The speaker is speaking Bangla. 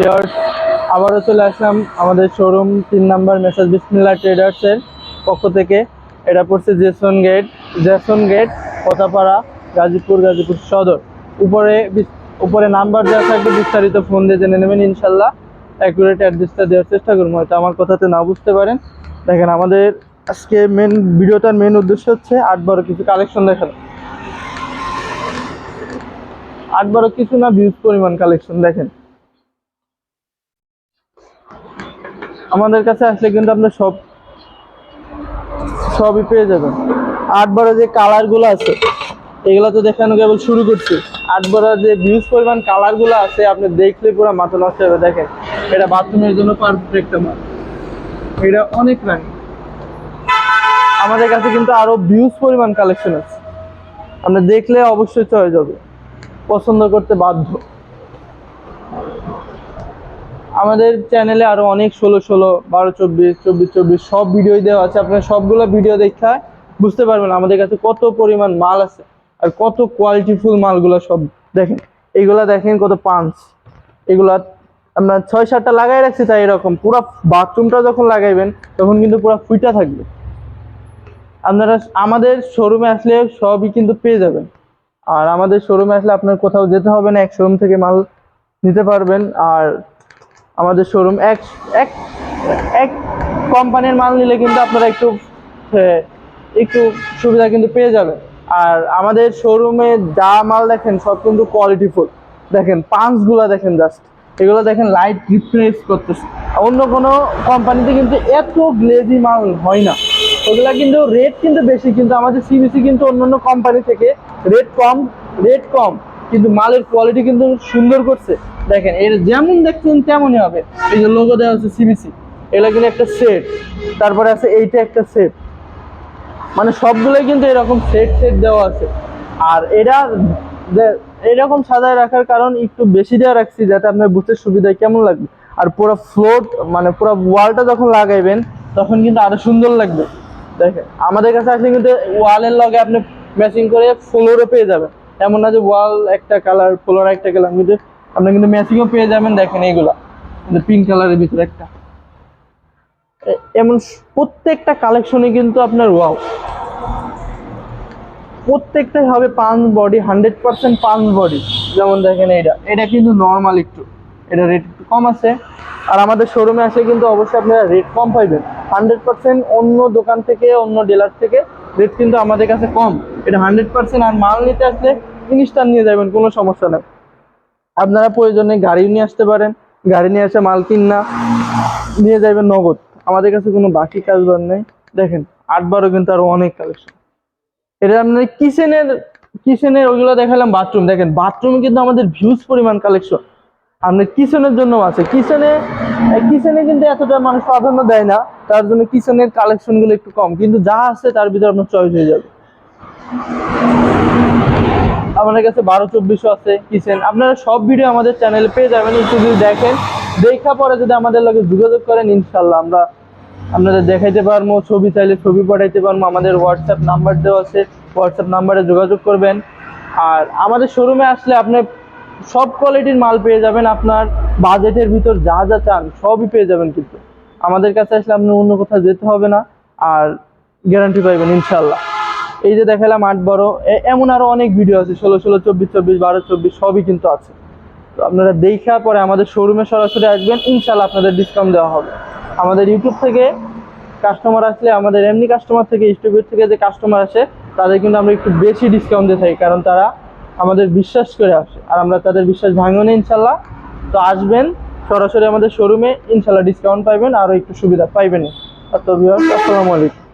ভিওর্স আবারও চলে আসলাম আমাদের শোরুম তিন নাম্বার মেসাজ বিসমিল্লা ট্রেডার্সের পক্ষ থেকে। এটা পড়ছে Jason gate Jason gate Kotapara Gazipur Gazipur Sadar. উপরে উপরে নাম্বার দেওয়া থাকবে, বিস্তারিত ফোন দিয়ে জেনে নেবেন, ইনশাল্লাহ অ্যাকুরেট অ্যাড্রেসটা দেওয়ার চেষ্টা করব। হয়তো আমার কথাতে না বুঝতে পারেন। দেখেন, আমাদের আজকে মেন ভিডিওটার মেন উদ্দেশ্য হচ্ছে আট বারো কিছু কালেকশন দেখানো। আট বারো কিছু না ভিউজ পরিমাণ কালেকশন দেখেন। আমাদের কাছে আসলে কিন্তু আপনার সব, সবই পেয়ে যাবেন। আট বারো যে কালারগুলো আছে, এগুলো তো দেখানো কেবল শুরু করছি। আট বারো যে ভিউজ পরিমাণ কালারগুলো আছে, আপনি দেখলে পুরো মাথা নষ্ট হবে, দেখেন। এটা বাথরুমের জন্য পারফেক্ট মাল এটা অনেক রানি আমাদের কাছে কিন্তু আরও ভিউজ পরিমাণ কালেকশন আছে। আপনি দেখলে অবশ্যই চয়ে যাবে। পছন্দ করতে বাধ্য। আমাদের চ্যানেলে আরও অনেক ষোলো ষোলো, বারো চব্বিশ চব্বিশ চব্বিশ সব ভিডিওই দেওয়া আছে। আপনার সবগুলো ভিডিও দেখা বুঝতে পারবেন আমাদের কাছে কত পরিমাণ মাল আছে আর কত কোয়ালিটিফুল মালগুলো সব দেখেন। এগুলা দেখেন কত পাঞ্চ এগুলা আপনার ছয় সাতটা লাগাই রাখছি তাই এরকম। পুরো বাথরুমটা যখন লাগাইবেন, তখন কিন্তু পুরো ফুইটা থাকবে। আপনারা আমাদের শোরুমে আসলে সবই কিন্তু পেয়ে যাবেন। আর আমাদের শোরুমে আসলে আপনার কোথাও যেতে হবে না, এক শোরুম থেকে মাল নিতে পারবেন। আর আমাদের শোরুম এক এক এক কোম্পানির মাল নিলে কিন্তু আপনারা একটু একটু সুবিধা কিন্তু পেয়ে যাবেন। আর আমাদের শোরুমে যা মাল দেখেন, সব কিন্তু কোয়ালিটিফুল দেখেন, পাঁচগুলা দেখেন জাস্ট এগুলো দেখেন লাইট রিফ্রেশ করতেছে। অন্য কোনো কোম্পানিতে কিন্তু এত গ্লেজি মাল হয় না। ওগুলা কিন্তু রেট কিন্তু বেশি, কিন্তু আমাদের সিবিসি কিন্তু অন্য অন্য কোম্পানি থেকে রেট কম রেট কম। কিন্তু মালের কোয়ালিটি কিন্তু সুন্দর করছে। দেখেন, এর যেমন দেখছেন তেমনই হবে। এই যে লোগো দেওয়া আছে সিবিসি এগুলো কিন্তু একটা সেট তারপরে আছে এইটা একটা সেট মানে সবগুলোই কিন্তু এরকম সেট সেট দেওয়া আছে। আর এরা এরকম সাজায় রাখার কারণ একটু বেশি দেওয়া রাখছি যাতে আপনার বুঝতে সুবিধায় কেমন লাগবে। আর পুরো ফ্লোট মানে পুরো ওয়ালটা যখন লাগাইবেন, তখন কিন্তু আরও সুন্দর লাগবে। দেখেন, আমাদের কাছে আসলে কিন্তু ওয়ালের লগে আপনি ম্যাচিং করে ফ্লোরও পেয়ে যাবেন। এমন না যে ওয়াল একটা কালার ফ্লোর একটা কালার কিন্তু আপনি কিন্তু ম্যাচিংও পেয়ে যাবেন, দেখেন এইগুলা। পিঙ্ক কালারের ভিতরে একটা। এমন প্রত্যেকটা কালেকশনে কিন্তু আপনার ওয়াও প্রত্যেকটাই হবে পাঁচ বডি হান্ড্রেড পার্সেন্ট পাঁচ বডি যেমন দেখেন এটা এটা কিন্তু নর্মাল একটু। এটা রেট একটু কম আছে। আর আমাদের শোরুমে আসে কিন্তু অবশ্যই আপনারা রেট কম পাইবেন। হান্ড্রেড পার্সেন্ট অন্য দোকান থেকে, অন্য ডিলার থেকে রেট কিন্তু আমাদের কাছে কম। এটা হান্ড্রেড পার্সেন্ট আর মাল নিতে আসলে জিনিসটা নিয়ে যাবেন, কোনো সমস্যা নেই। আপনারা প্রয়োজনে গাড়ি নিয়ে আসতে পারেন, গাড়ি নিয়ে এসে মাল কিনা, নিয়ে যাবেন নগদ। আমাদের কাছে কোনো বাকি কাজবার নেই। দেখেন আট বারো কিন্তু আরও অনেক কালেকশন এটা আপনার কিচেনের কিচেনের ওইগুলো দেখালাম বাথরুম দেখেন বাথরুমে কিন্তু আমাদের ভিউজ পরিমাণ কালেকশন আপনার কিচেনের জন্য আছে। কিচেনে কিচেনে কিন্তু এতটা মানুষ প্রাধান্য দেয় না। তার জন্য কিচেনের কালেকশনগুলো একটু কম। কিন্তু যা আছে তার ভিতরে আপনার চয়েস হয়ে যাবে। আমাদের কাছে বারো চব্বিশও আছে, কিচেন। আপনারা সব ভিডিও আমাদের চ্যানেলে পেয়ে যাবেন, একটু যদি দেখেন, দেখা পরে যদি আমাদের লগে যোগাযোগ করেন ইনশাল্লাহ আমরা আপনাদের দেখাইতে পারব, ছবি চাইলে ছবি পাঠাইতে পারব, আমাদের হোয়াটসঅ্যাপ নাম্বার দেওয়া আছে হোয়াটসঅ্যাপ নাম্বারে যোগাযোগ করবেন। আর আমাদের শোরুমে আসলে আপনি সব কোয়ালিটির মাল পেয়ে যাবেন, আপনার বাজেটের ভিতর যা যা চান, সবই পেয়ে যাবেন কিন্তু। আমাদের কাছে আসলে আপনি অন্য কোথাও যেতে হবে না, আর গ্যারান্টি পাইবেন ইনশাল্লাহ এই যে দেখালাম আট এ- এমন আরও অনেক ভিডিও আছে, ষোলো ষোলো, চব্বিশ চব্বিশ, বারো, চব্বিশ, সবই কিন্তু আছে। তো আপনারা দেখা পরে আমাদের শোরুমে সরাসরি আসবেন ইনশাল্লাহ আপনাদের ডিসকাউন্ট দেওয়া হবে। আমাদের ইউটিউব থেকে কাস্টমার আসলে, আমাদের এমনি কাস্টমার থেকে ইউটিউবের থেকে যে কাস্টমার আসে, তাদের কিন্তু আমরা একটু বেশি ডিসকাউন্ট দিয়ে থাকি, কারণ তারা আমাদের বিশ্বাস করে আসে, আর আমরা তাদের বিশ্বাস ভাঙবো না ইনশাল্লাহ তো আসবেন, সরাসরি আমাদের শোরুমে ইনশাল্লাহ ডিসকাউন্ট পাইবেন আরও একটু সুবিধা পাইবেন আসসালামু আলাইকুম।